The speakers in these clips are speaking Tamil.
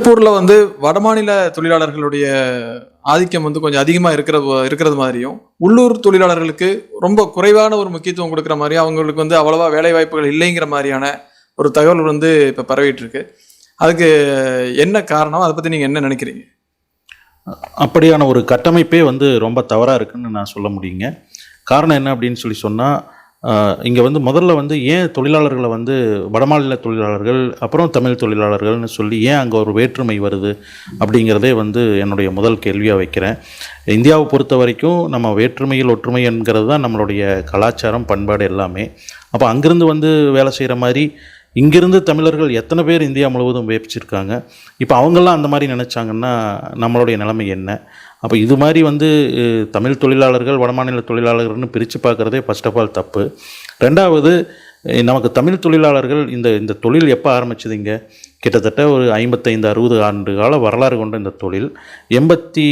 திருப்பூர்ல வந்து வடமாநில தொழிலாளர்களுடைய ஆதிக்கம் வந்து கொஞ்சம் அதிகமா இருக்கிற இருக்கிறது மாதிரியும் உள்ளூர் தொழிலாளர்களுக்கு ரொம்ப குறைவான ஒரு முக்கியத்துவம் கொடுக்குற மாதிரி அவங்களுக்கு வந்து அவ்வளவா வேலை வாய்ப்புகள் இல்லைங்கிற மாதிரியான ஒரு தகவல் வந்து இப்போ பரவிட்டு இருக்கு அதுக்கு என்ன காரணம்? அதை பத்தி நீங்க என்ன நினைக்கிறீங்க? அப்படியான ஒரு கட்டமைப்பே வந்து ரொம்ப தவறாக இருக்குன்னு நான் சொல்ல முடியுங்க. காரணம் என்ன அப்படின்னு சொல்லி சொன்னால் இங்கே வந்து முதல்ல வந்து ஏன் தொழிலாளர்களை வந்து வடமாநில தொழிலாளர்கள் அப்புறம் தமிழ் தொழிலாளர்கள்னு சொல்லி ஏன் அங்கே ஒரு வேற்றுமை வருது அப்படிங்கிறதே வந்து என்னுடைய முதல் கேள்வியாக வைக்கிறேன். இந்தியாவை பொறுத்த வரைக்கும் நம்ம வேற்றுமையில் ஒற்றுமை என்கிறது தான் நம்மளுடைய கலாச்சாரம் பண்பாடு எல்லாமே. அப்போ அங்கேருந்து வந்து வேலை செய்கிற மாதிரி இங்கிருந்து தமிழர்கள் எத்தனை பேர் இந்தியா முழுவதும் வேப்பிச்சிருக்காங்க? இப்போ அவங்கெல்லாம் அந்த மாதிரி நினச்சாங்கன்னா நம்மளுடைய நிலைமை என்ன? அப்போ இது மாதிரி வந்து தமிழ் தொழிலாளர்கள் வடமாநில தொழிலாளர்கள்னு பிரித்து பார்க்குறதே ஃபர்ஸ்ட் ஆஃப் ஆல் தப்பு. ரெண்டாவது நமக்கு தமிழ் தொழிலாளர்கள் இந்த இந்த தொழில் எப்போ ஆரம்பிச்சதுங்க கிட்டத்தட்ட ஒரு ஐம்பத்தைந்து அறுபது ஆண்டு கால வரலாறு கொண்ட இந்த தொழில். எண்பத்தி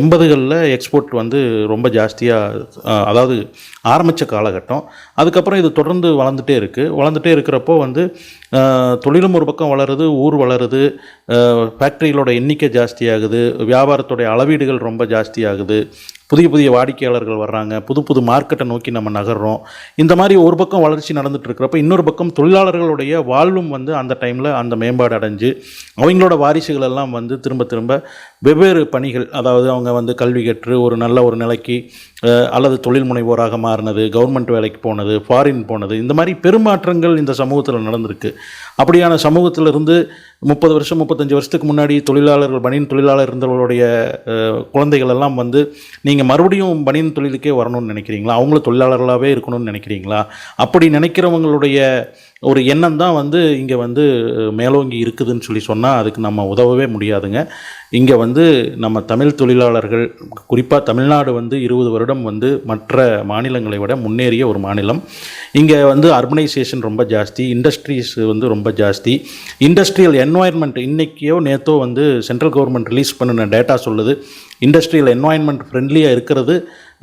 எண்பதுகளில் எக்ஸ்போர்ட் வந்து ரொம்ப ஜாஸ்தியாக அதாவது ஆரம்பித்த காலகட்டம். அதுக்கப்புறம் இது தொடர்ந்து வளர்ந்துட்டே இருக்குது வளர்ந்துட்டே இருக்கிறப்போ வந்து தொழிலும் ஒரு பக்கம் வளருது ஊர் வளருது ஃபேக்ட்ரிகளோட எண்ணிக்கை ஜாஸ்தியாகுது வியாபாரத்துடைய அளவீடுகள் ரொம்ப ஜாஸ்தியாகுது புதிய புதிய வாடிக்கையாளர்கள் வர்றாங்க புது புது மார்க்கெட்டை நோக்கி நம்ம நகர்றோம். இந்த மாதிரி ஒரு பக்கம் வளர்ச்சி நடந்துட்டு இருக்கிறப்ப இன்னொரு பக்கம் தொழிலாளர்களுடைய வாழ்வு வாழ்வும் வந்து அந்த டைமில் அந்த மேம்பாடு அடைஞ்சு அவங்களோட வாரிசுகள் எல்லாம் வந்து திரும்ப திரும்ப வெவ்வேறு பணிகள் அதாவது அவங்க வந்து கல்வி கற்று ஒரு நல்ல ஒரு நிலைக்கு அல்லது தொழில் முனைவோராக மாறினது கவர்மெண்ட் வேலைக்கு போனது ஃபாரின் போனது இந்த மாதிரி பெருமாற்றங்கள் இந்த சமூகத்தில் நடந்திருக்கு. அப்படியான சமூகத்திலிருந்து முப்பது வருஷம் முப்பத்தஞ்சு வருஷத்துக்கு முன்னாடி தொழிலாளர்கள் பனியன் தொழிலாளர் இருந்தவர்களுடைய குழந்தைகள் எல்லாம் வந்து நீங்கள் மறுபடியும் பனியன் தொழிலுக்கே வரணும்னு நினைக்கிறீங்களா? அவங்களும் தொழிலாளர்களாகவே இருக்கணும்னு நினைக்கிறீங்களா? அப்படி நினைக்கிறவங்களுடைய ஒரு எண்ணம் தான் வந்து இங்கே வந்து மேலோங்கி இருக்குதுன்னு சொல்லி சொன்னால் அதுக்கு நம்ம உதவவே முடியாதுங்க. இங்கே வந்து நம்ம தமிழ் தொழிலாளர்கள் குறிப்பாக தமிழ்நாடு வந்து இருபது வருடம் வந்து மற்ற மாநிலங்களை விட முன்னேறிய ஒரு மாநிலம். இங்கே வந்து அர்பனைசேஷன் ரொம்ப ஜாஸ்தி இண்டஸ்ட்ரீஸ் வந்து ரொம்ப ஜாஸ்தி. இண்டஸ்ட்ரியல் என்வாயன்மெண்ட் இன்றைக்கியோ நேத்தோ வந்து சென்ட்ரல் கவர்மெண்ட் ரிலீஸ் பண்ணின டேட்டா சொல்லுது. இண்டஸ்ட்ரியல் என்வாயன்மெண்ட் ஃப்ரெண்ட்லியாக இருக்கிறது.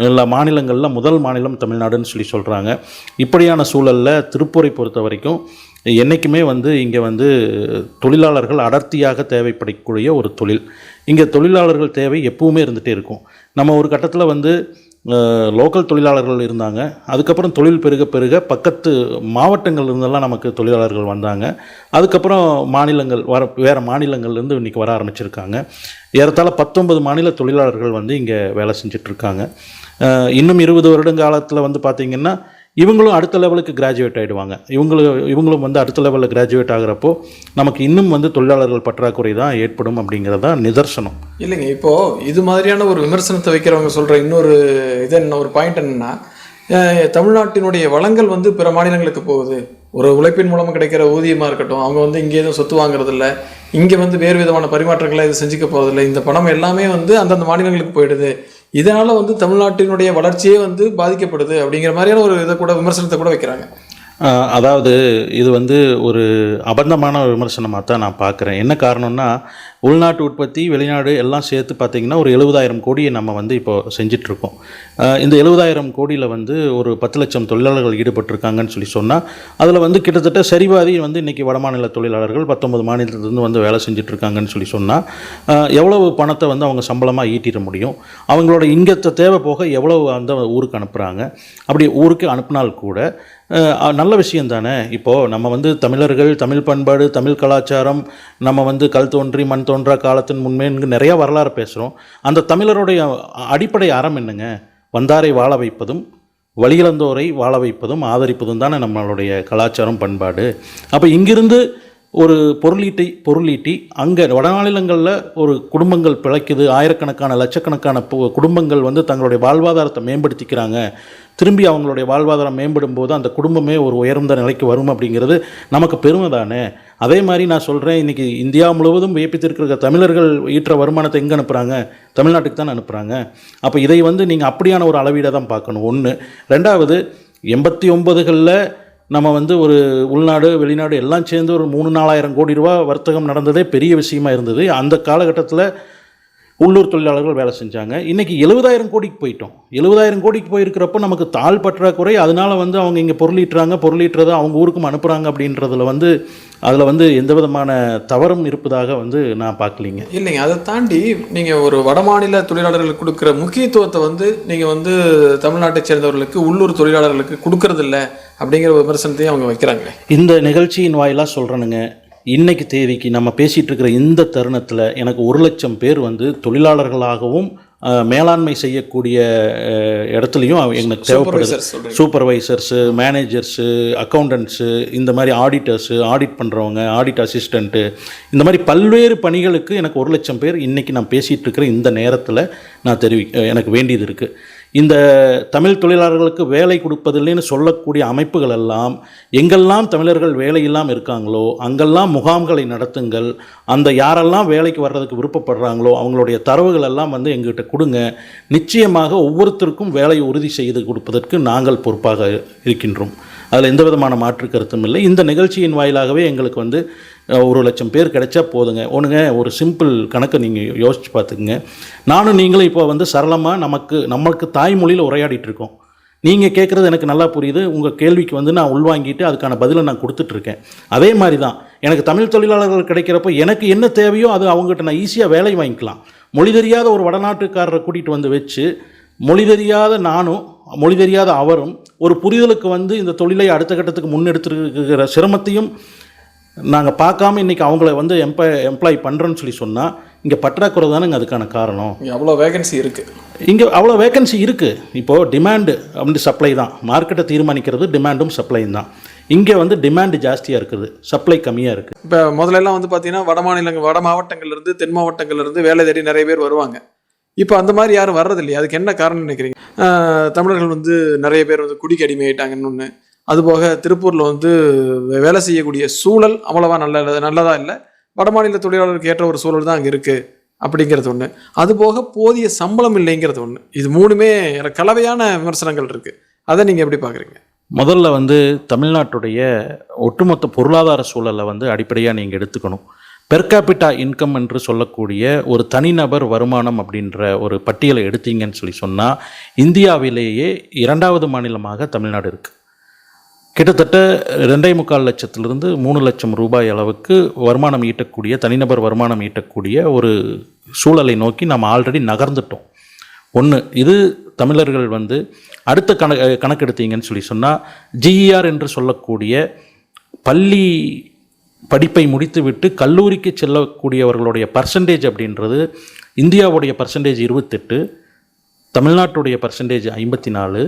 எல்லா மாநிலங்களில் முதல் மாநிலம் தமிழ்நாடுன்னு சொல்லி சொல்கிறாங்க இப்படியான சூழலில் திருப்பூரை பொறுத்த வரைக்கும் என்றைக்குமே வந்து இங்கே வந்து தொழிலாளர்கள் அடர்த்தியாக தேவைப்படக்கூடிய ஒரு தொழில். இங்கே தொழிலாளர்கள் தேவை எப்பவுமே இருந்துகிட்டே இருக்கும். நம்ம ஒரு கட்டத்தில் வந்து லோக்கல் தொழிலாளர்கள் இருந்தாங்க. அதுக்கப்புறம் தொழில் பெருக பெருக பக்கத்து மாவட்டங்கள் இருந்தெல்லாம் நமக்கு தொழிலாளர்கள் வந்தாங்க. அதுக்கப்புறம் மாநிலங்கள் வர வேறு மாநிலங்கள்லேருந்து இன்றைக்கி வர ஆரம்பிச்சிருக்காங்க. ஏறத்தாழ பத்தொன்பது மாநில தொழிலாளர்கள் வந்து இங்கே வேலை செஞ்சிட்ருக்காங்க இன்னும் இருபது வருடங்காலத்தில் வந்து பார்த்திங்கன்னா இவங்களும் அடுத்த லெவலுக்கு கிராஜுவேட் ஆகிடுவாங்க இவங்களும் இவங்களும் வந்து அடுத்த லெவலில் கிராஜுவேட் ஆகிறப்போ நமக்கு இன்னும் வந்து தொழிலாளர்கள் பற்றாக்குறை தான் ஏற்படும் அப்படிங்கிறது தான் நிதர்சனம். இல்லைங்க இப்போது இது மாதிரியான ஒரு விமர்சனத்தை வைக்கிறவங்க சொல்கிற இன்னொரு இது என்ன ஒரு பாயிண்ட் என்னன்னா தமிழ்நாட்டினுடைய வளங்கள் வந்து பிற மாநிலங்களுக்கு போகுது. ஒரு உழைப்பின் மூலமாக கிடைக்கிற ஊதியமாக இருக்கட்டும் அவங்க வந்து இங்கே எதுவும் சொத்து வாங்குறதில்ல இங்கே வந்து வேறு விதமான பரிமாற்றங்களை இது செஞ்சுக்க போகிறதில்ல இந்த பணம் எல்லாமே வந்து அந்தந்த மாநிலங்களுக்கு போயிடுது. இதனால் வந்து தமிழ்நாட்டினுடைய வளர்ச்சியே வந்து பாதிக்கப்படுது அப்படிங்கிற மாதிரியான ஒரு இதை கூட விமர்சனத்தை கூட வைக்கிறாங்க. அதாவது இது வந்து ஒரு அபந்தமான விமர்சனமாக தான் நான் பார்க்குறேன். என்ன காரணம்னா உள்நாட்டு உற்பத்தி வெளிநாடு எல்லாம் சேர்த்து பார்த்திங்கன்னா ஒரு எழுபதாயிரம் கோடியை நம்ம வந்து இப்போ செஞ்சிட்ருக்கோம். இந்த எழுபதாயிரம் கோடியில் வந்து ஒரு பத்து லட்சம் தொழிலாளர்கள் ஈடுபட்டிருக்காங்கன்னு சொல்லி சொன்னால் அதில் வந்து கிட்டத்தட்ட சரிபாதி வந்து இன்றைக்கி வடமாநில தொழிலாளர்கள் பத்தொன்பது மாநிலத்துலேருந்து வந்து வேலை செஞ்சிட்ருக்காங்கன்னு சொல்லி சொன்னால் எவ்வளவு பணத்தை வந்து அவங்க சம்பளமாக ஈட்டிட முடியும்? அவங்களோட இங்கத்தை தேவை போக எவ்வளவு அந்த ஊருக்கு அனுப்புகிறாங்க அப்படி ஊருக்கு அனுப்பினால் கூட நல்ல விஷயம் தானே? இப்போது நம்ம வந்து தமிழர்கள் தமிழ் பண்பாடு தமிழ் கலாச்சாரம் நம்ம வந்து கல் தோன்றி மண் தோன்றா காலத்தின் முன்மேன்னு நிறையா வரலாறு பேசுகிறோம் அந்த தமிழருடைய அடிப்படை அறம் என்னங்க? வந்தாரை வாழ வைப்பதும் வழியிழந்தோரை வாழ வைப்பதும் ஆதரிப்பதும் தானே நம்மளுடைய கலாச்சாரம் பண்பாடு. அப்போ இங்கிருந்து ஒரு பொருளீட்டை பொருளீட்டி அங்கே வடமாநிலங்களில் ஒரு குடும்பங்கள் பிழைக்குது ஆயிரக்கணக்கான லட்சக்கணக்கான குடும்பங்கள் வந்து தங்களுடைய வாழ்வாதாரத்தை மேம்படுத்திக்கிறாங்க. திரும்பி அவங்களுடைய வாழ்வாதாரம் மேம்படும் போது அந்த குடும்பமே ஒரு உயர்ந்த நிலைக்கு வரும் அப்படிங்கிறது நமக்கு பெருமை தானே? அதே மாதிரி நான் சொல்கிறேன் இன்றைக்கி இந்தியா முழுவதும் வியப்பித்திருக்கிற தமிழர்கள் ஈற்ற வருமானத்தை எங்கே அனுப்புகிறாங்க தமிழ்நாட்டுக்கு தான் அனுப்புகிறாங்க அப்போ இதை வந்து நீங்கள் அப்படியான ஒரு அளவீடை தான் பார்க்கணும். ஒன்று ரெண்டாவது எண்பத்தி ஒன்பதுகளில் நம்ம வந்து ஒரு உள்நாடு வெளிநாடு எல்லாம் சேர்ந்து ஒரு மூணு நாலாயிரம் கோடி ரூபா வர்த்தகம் நடந்ததே பெரிய விஷயமா இருந்தது. அந்த காலகட்டத்தில் உள்ளூர் தொழிலாளர்கள் வேலை செஞ்சாங்க. இன்றைக்கி எழுபதாயிரம் கோடிக்கு போயிட்டோம். எழுபதாயிரம் கோடிக்கு போயிருக்கிறப்ப நமக்கு தாள் பற்றாக்குறை அதனால வந்து அவங்க இங்கே பொருளீட்டுறாங்க பொருளீட்டுறதை அவங்க ஊருக்கும் அனுப்புகிறாங்க அப்படின்றதுல வந்து அதில் வந்து எந்த விதமான தவறும் இருப்பதாக வந்து நான் பார்க்கலிங்க. இல்லைங்க அதை தாண்டி நீங்கள் ஒரு வடமாநில தொழிலாளர்களுக்கு கொடுக்குற முக்கியத்துவத்தை வந்து நீங்கள் வந்து தமிழ்நாட்டை சேர்ந்தவர்களுக்கு உள்ளூர் தொழிலாளர்களுக்கு கொடுக்கறதில்ல அப்படிங்கிற ஒரு விமர்சனத்தையும் அவங்க வைக்கிறாங்களே. இந்த நிகழ்ச்சியின் வாயிலாக சொல்கிறேனுங்க இன்னைக்கு தேதிக்கு நம்ம பேசிகிட்டு இருக்கிற இந்த தருணத்தில் எனக்கு ஒரு லட்சம் பேர் வந்து தொழிலாளர்களாகவும் மேலாண்மை செய்யக்கூடிய இடத்துலையும் எனக்கு தேவைப்படுது. சூப்பர்வைசர்ஸு மேனேஜர்ஸு அக்கௌண்டன்ட்ஸு இந்த மாதிரி ஆடிட்டர்ஸு ஆடிட் பண்ணுறவங்க ஆடிட் அசிஸ்டண்ட்டு இந்த மாதிரி பல்வேறு பணிகளுக்கு எனக்கு ஒரு லட்சம் பேர் இன்றைக்கி நான் பேசிகிட்டு இருக்கிற இந்த நேரத்தில் நான் தெரிவி எனக்கு வேண்டியது இருக்குது இந்த தமிழ் தொழிலாளர்களுக்கு வேலை கொடுப்பதில்லைன்னு சொல்லக்கூடிய அமைப்புகள் எல்லாம் எங்கெல்லாம் தமிழர்கள் வேலையில்லாமல் இருக்காங்களோ அங்கெல்லாம் முகாம்களை நடத்துங்கள் அந்த யாரெல்லாம் வேலைக்கு வர்றதுக்கு விருப்பப்படுறாங்களோ அவங்களுடைய தரவுகள் எல்லாம் வந்து எங்ககிட்ட கொடுங்க. நிச்சயமாக ஒவ்வொருத்தருக்கும் வேலையை உறுதி செய்து கொடுப்பதற்கு நாங்கள் பொறுப்பாக இருக்கின்றோம். அதில் எந்த விதமான மாற்று கருத்தும் இல்லை. இந்த நிகழ்ச்சியின் வாயிலாகவே எங்களுக்கு வந்து ஒரு லட்சம் பேர் கிடைச்சா போதுங்க. ஒன்றுங்க ஒரு சிம்பிள் கணக்கை நீங்கள் யோசித்து பார்த்துக்குங்க. நானும் நீங்களும் இப்போ வந்து சரளமாக நமக்கு நமக்கு தாய்மொழியில் உரையாடிட்டு இருக்கோம். நீங்கள் கேட்குறது எனக்கு நல்லா புரியுது. உங்கள் கேள்விக்கு வந்து நான் உள்வாங்கிட்டு அதுக்கான பதிலை நான் கொடுத்துட்ருக்கேன் அதே மாதிரி தான் எனக்கு தமிழ் தொழிலாளர்கள் கிடைக்கிறப்போ எனக்கு என்ன தேவையோ அது அவங்ககிட்ட நான் ஈஸியாக வேலை வாங்கிக்கலாம். மொழி தெரியாத ஒரு வடநாட்டுக்காரரை கூட்டிகிட்டு வந்து வச்சு மொழி தெரியாத நானும் மொழி தெரியாத அவரும் ஒரு புரிதலுக்கு வந்து இந்த தொழிலை அடுத்த கட்டத்துக்கு முன்னெடுத்துருக்கிற சிரமத்தையும் நாங்கள் பார்க்காம இன்றைக்கி அவங்கள வந்து எம்ப்ளாய் எம்ப்ளாய் பண்ணுறோன்னு சொல்லி சொன்னால் இங்கே பற்றாக்குறை தானேங்க அதுக்கான காரணம். அவ்வளோ வேகன்சி இருக்குது இங்கே அவ்வளோ வேகன்சி இருக்குது இப்போது டிமாண்டு அப்படி சப்ளை தான். மார்க்கெட்டை தீர்மானிக்கிறது டிமாண்டும் சப்ளையும் தான். இங்கே வந்து டிமாண்டு ஜாஸ்தியாக இருக்குது. சப்ளை கம்மியாக இருக்குது இப்போ முதல்ல எல்லாம் வந்து பார்த்தீங்கன்னா வட மாநிலங்கள் வட மாவட்டங்கள்ல இருந்து தென் மாவட்டங்கள்ல இருந்து வேலை தேடி நிறைய பேர் வருவாங்க. இப்போ அந்த மாதிரி யாரும் வர்றது இல்லையா அதுக்கு என்ன காரணம் நினைக்கிறீங்க? தமிழர்கள் வந்து நிறைய பேர் வந்து குடிக்கு அடிமையாயிட்டாங்கன்னு ஒன்று அதுபோக திருப்பூரில் வந்து வே- வேலை செய்யக்கூடிய சூழல் அவ்வளவா நல்ல நல்லதாக இல்லை. வட மாநில தொழிலாளருக்கு ஏற்ற ஒரு சூழல் தான் அங்கே இருக்குது அப்படிங்கிறது ஒன்று அதுபோக போதிய சம்பளம் இல்லைங்கிறது ஒன்று இது மூணுமே எனக்கு கலவையான விமர்சனங்கள் இருக்குது அதை நீங்கள் எப்படி பார்க்குறீங்க முதல்ல வந்து தமிழ்நாட்டுடைய ஒட்டுமொத்த பொருளாதார சூழலை வந்து அடிப்படையாக நீங்கள் எடுத்துக்கணும். பெர்காபிட்டா இன்கம் என்று சொல்லக்கூடிய ஒரு தனிநபர் வருமானம் அப்படின்ற ஒரு பட்டியலை எடுத்தீங்கன்னு சொல்லி சொன்னால் இந்தியாவிலேயே இரண்டாவது மாநிலமாக தமிழ்நாடு இருக்குது கிட்டத்தட்ட ரெண்டே முக்கால் லட்சத்திலிருந்து மூணு லட்சம் ரூபாய் அளவுக்கு வருமானம் ஈட்டக்கூடிய தனிநபர் வருமானம் ஈட்டக்கூடிய ஒரு சூழலை நோக்கி நம்ம ஆல்ரெடி நகர்ந்துட்டோம். ஒன்று இது தமிழர்கள் வந்து அடுத்த கண கணக்கெடுத்தீங்கன்னு சொல்லி சொன்னால் ஜிஇஆர் என்று சொல்லக்கூடிய பள்ளி படிப்பை முடித்துவிட்டு கல்லூரிக்கு செல்லக்கூடியவர்களுடைய பர்சன்டேஜ் அப்படின்றது இந்தியாவுடைய பர்சன்டேஜ் இருபத்தெட்டு தமிழ்நாட்டுடைய பர்சன்டேஜ் ஐம்பத்தி நாலு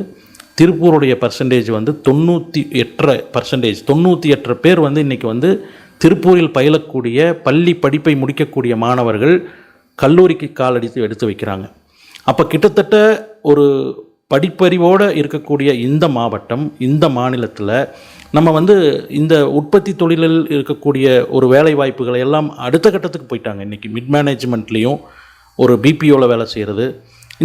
திருப்பூருடைய பர்சன்டேஜ் வந்து தொண்ணூற்றி எட்டரை பர்சன்டேஜ் தொண்ணூற்றி எட்டரை பேர் வந்து இன்றைக்கி வந்து திருப்பூரில் பயிலக்கூடிய பள்ளி படிப்பை முடிக்கக்கூடிய மாணவர்கள் கல்லூரிக்கு காலடித்து எடுத்து வைக்கிறாங்க. அப்போ கிட்டத்தட்ட ஒரு படிப்பறிவோடு இருக்கக்கூடிய இந்த மாவட்டம் இந்த மாநிலத்தில் நம்ம வந்து இந்த உற்பத்தி தொழிலில் இருக்கக்கூடிய ஒரு வேலை வாய்ப்புகளை எல்லாம் அடுத்த கட்டத்துக்கு போயிட்டாங்க. இன்றைக்கி மிட் மேனேஜ்மெண்ட்லேயும் ஒரு பிபிஓவில் வேலை செய்கிறது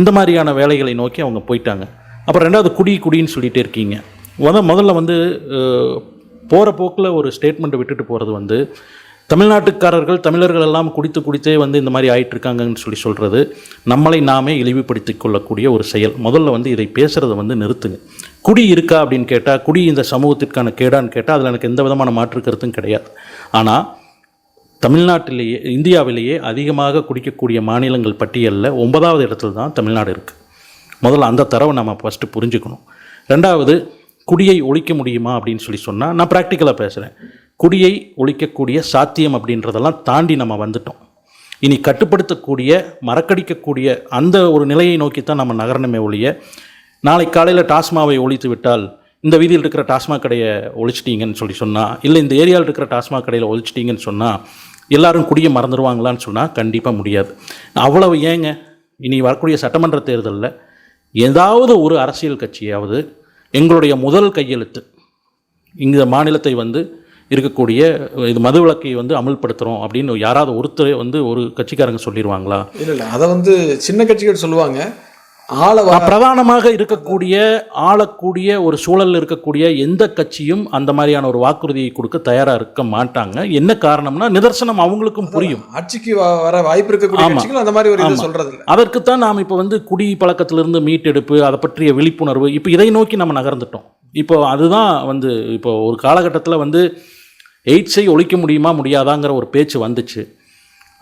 இந்த மாதிரியான வேலைகளை நோக்கி அவங்க போயிட்டாங்க. அப்புறம் ரெண்டாவது குடி குடின்னு சொல்லிகிட்டே இருக்கீங்க. வந்து முதல்ல வந்து போகிற போக்கில் ஒரு ஸ்டேட்மெண்ட்டை விட்டுட்டு போகிறது வந்து தமிழ்நாட்டுக்காரர்கள் தமிழர்கள் எல்லாம் குடித்து குடித்தே வந்து இந்த மாதிரி ஆயிட்டு இருக்காங்கன்னு சொல்லி சொல்கிறது நம்மளை நாமே இழிவுபடுத்தி கொள்ளக்கூடிய ஒரு செயல். முதல்ல வந்து இதை பேசுகிறத வந்து நிறுத்துங்க. குடி இருக்கா அப்படின்னு கேட்டால் குடி இந்த சமூகத்திற்கான கேடான்னு கேட்டால் அதில் எனக்கு எந்த விதமான மாற்று கருத்தும் கிடையாது. ஆனால் தமிழ்நாட்டிலேயே இந்தியாவிலேயே அதிகமாக குடிக்கக்கூடிய மாநிலங்கள் பட்டியலில் ஒன்பதாவது இடத்துல தான் தமிழ்நாடு இருக்குது முதல்ல அந்த தரவை நம்ம ஃபஸ்ட்டு புரிஞ்சுக்கணும். ரெண்டாவது குடியை ஒழிக்க முடியுமா அப்படின்னு சொல்லி சொன்னால் நான் ப்ராக்டிக்கலாக பேசுகிறேன் குடியை ஒழிக்கக்கூடிய சாத்தியம் அப்படின்றதெல்லாம் தாண்டி நம்ம வந்துட்டோம். இனி கட்டுப்படுத்தக்கூடிய மறக்கடிக்கக்கூடிய அந்த ஒரு நிலையை நோக்கி தான் நம்ம நகரணுமே ஒழிய நாளை காலையில் டாஸ்மாவை ஒழித்து விட்டால் இந்த வீதியில் இருக்கிற டாஸ்மாக் கடையை ஒழிச்சிட்டீங்கன்னு சொல்லி சொன்னால் இல்லை இந்த ஏரியாவில் இருக்கிற டாஸ்மாக் கடையில் ஒழிச்சிட்டீங்கன்னு சொன்னால் எல்லாரும் குடிய மறந்துடுவாங்களான்னு சொன்னால் கண்டிப்பாக முடியாது. அவ்வளவு ஏங்க? இனி வரக்கூடிய சட்டமன்ற தேர்தலில் ஏதாவது ஒரு அரசியல் கட்சியாவது எங்களுடைய முதல் கையெழுத்து இந்த மாநிலத்தை வந்து இருக்கக்கூடிய இது மதுவிலக்கை வந்து அமல்படுத்துகிறோம் அப்படின்னு யாராவது ஒருத்தர் வந்து ஒரு கட்சிக்காரங்க சொல்லிடுவாங்களா இல்லை இல்லை அதை வந்து சின்ன கட்சிகள் சொல்லுவாங்க. ஆள பிரதானமாக இருக்கக்கூடிய ஆளக்கூடிய ஒரு சூழல்ல இருக்கக்கூடிய எந்த கட்சியும் அந்த மாதிரியான ஒரு வாக்குறுதியை கொடுக்க தயாரா இருக்க மாட்டாங்க. என்ன காரணம்னா நிதர்சனம் அவங்களுக்கும் புரியும். ஆட்சிக்கு வர வாய்ப்பு இருக்கக்கூடிய அந்த மாதிரி ஒரு. சொல்றது அதற்குத்தான் நாம் இப்போ வந்து குடி பழக்கத்திலிருந்து மீட்டெடுப்பு அதை பற்றிய விழிப்புணர்வு இப்போ இதை நோக்கி நம்ம நகர்ந்துட்டோம். இப்போ அதுதான் வந்து இப்போ ஒரு காலகட்டத்தில் வந்து எய்ட்ஸை ஒழிக்க முடியுமா முடியாதாங்கிற ஒரு பேச்சு வந்துச்சு.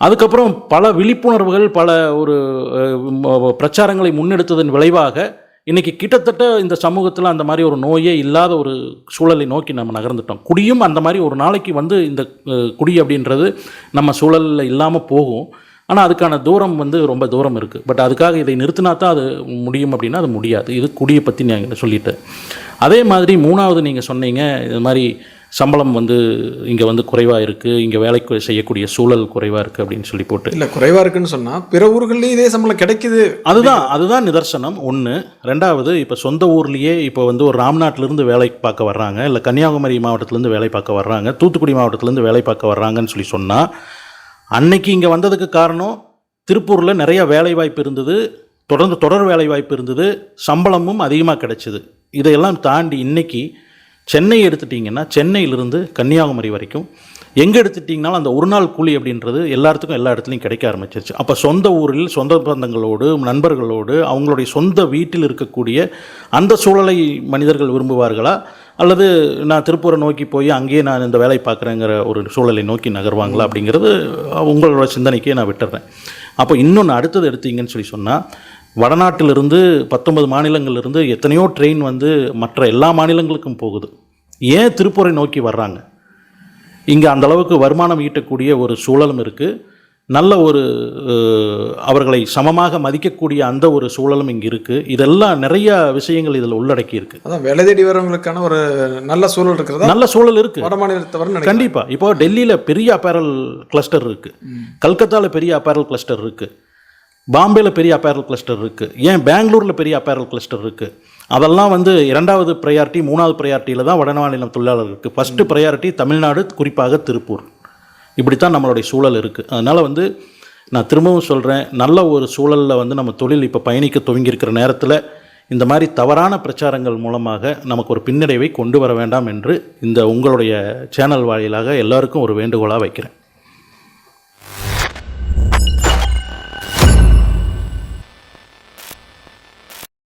அதுக்கப்புறம் பல விழிப்புணர்வுகள் பல ஒரு பிரச்சாரங்களை முன்னெடுத்ததன் விளைவாக இன்றைக்கி கிட்டத்தட்ட இந்த சமூகத்தில் அந்த மாதிரி ஒரு நோயே இல்லாத ஒரு சூழலை நோக்கி நம்ம நகர்ந்துட்டோம். குடியும் அந்த மாதிரி ஒரு நாளைக்கு வந்து இந்த குடி அப்படின்றது நம்ம சூழலில் இல்லாமல் போகும். ஆனால் அதுக்கான தூரம் வந்து ரொம்ப தூரம் இருக்குது பட் அதுக்காக இதை நிறுத்தினா தான் அது முடியும் அப்படின்னா அது முடியாது. இது குடியை பற்றி நான் சொல்லிட்டு அதே மாதிரி மூணாவது நீங்கள் சொன்னீங்க இது மாதிரி சம்பளம் வந்து இங்கே வந்து குறைவாக இருக்குது இங்கே வேலைக்கு செய்யக்கூடிய சூழல் குறைவாக இருக்குது அப்படின்னு சொல்லி போட்டு. இல்ல குறைவா இருக்குன்னு சொன்னா பிற ஊர்கள்லயும் இதே சம்பளம் கிடைக்குது. அதுதான் அதுதான் நிதர்சனம். ஒன்று ரெண்டாவது இப்போ சொந்த ஊர்லேயே இப்போ வந்து ஒரு ராம்நாட்டிலேருந்து வேலை பார்க்க வர்றாங்க. இல்லை கன்னியாகுமரி மாவட்டத்திலேருந்து வேலை பார்க்க வர்றாங்க. தூத்துக்குடி மாவட்டத்திலேருந்து வேலை பார்க்க வர்றாங்கன்னு சொல்லி சொன்னால் அன்னைக்கு இங்கே வந்ததுக்கு காரணம் திருப்பூரில் நிறைய வேலை வாய்ப்பு இருந்தது. தொடர்ந்து தொடர் வேலை வாய்ப்பு இருந்தது. சம்பளமும் அதிகமாக கிடைச்சிது. இதையெல்லாம் தாண்டி இன்னைக்கு சென்னை எடுத்துட்டிங்கன்னா சென்னையிலிருந்து கன்னியாகுமரி வரைக்கும். எங்கே எடுத்துட்டிங்கனாலும் அந்த ஒரு நாள் கூலி அப்படின்றது எல்லாத்துக்கும் எல்லா இடத்துலையும் கிடைக்க ஆரம்பிச்சிருச்சு. அப்போ சொந்த ஊரில் சொந்த பந்தங்களோடு நண்பர்களோடு அவங்களுடைய சொந்த வீட்டில் இருக்கக்கூடிய அந்த சூழலை மனிதர்கள் விரும்புவார்களா? அல்லது நான் திருப்பூரை நோக்கி போய் அங்கேயே நான் இந்த வேலை பார்க்குறேங்கிற ஒரு சூழலை நோக்கி நகர்வாங்களா அப்படிங்கிறது உங்களோட சிந்தனைக்கே நான் விட்டுறேன். அப்போ இன்னொன்று அடுத்தது எடுத்தீங்கன்னு சொல்லி சொன்னால் வடநாட்டிலிருந்து பத்தொன்பது மாநிலங்கள்லேருந்து எத்தனையோ ட்ரெயின் வந்து மற்ற எல்லா மாநிலங்களுக்கும் போகுது. ஏன் திருப்பூரை நோக்கி வர்றாங்க? இங்கே அந்த அளவுக்கு வருமானம் ஈட்டக்கூடிய ஒரு சூழலும் இருக்குது நல்ல ஒரு அவர்களை சமமாக மதிக்கக்கூடிய அந்த ஒரு சூழலும் இங்கே இருக்குது இதெல்லாம் நிறைய விஷயங்கள் இதில் உள்ளடக்கி இருக்கு. அதான் வேலை தேடி வரவங்களுக்கான ஒரு நல்ல சூழல் இருக்கிறதா? நல்ல சூழல் இருக்குது வட மாநிலத்தவர் நினைக்கிறேன். கண்டிப்பா. இப்போ டெல்லியில பெரிய அப்பேரல் கிளஸ்டர் இருக்கு. கல்கத்தால பெரிய அப்பேரல் கிளஸ்டர் இருக்கு. பாம்பேல பெரிய அப்பேரல் கிளஸ்டர் இருக்கு. ஏன் பெங்களூர்ல பெரிய அப்பேரல் கிளஸ்டர் இருக்கு? அதெல்லாம் வந்து இரண்டாவது ப்ரையாரிட்டி மூணாவது ப்ரையாரிட்டியில் தான் வடமாநிலம் தொழிலாளர்களுக்கு ஃபஸ்ட்டு ப்ரையாரிட்டி தமிழ்நாடு குறிப்பாக திருப்பூர். இப்படித்தான் நம்மளுடைய சூழல் இருக்குது அதனால் வந்து நான் திரும்பவும் சொல்கிறேன் நல்ல ஒரு சூழலில் வந்து நம்ம தொழில் இப்போ பயணிக்க துவங்கியிருக்கிற நேரத்தில் இந்த மாதிரி தவறான பிரச்சாரங்கள் மூலமாக நமக்கு ஒரு பின்னடைவை கொண்டு வர வேண்டாம் என்று இந்த உங்களுடைய சேனல் வாயிலாக எல்லாருக்கும் ஒரு வேண்டுகோளாக வைக்கிறேன்.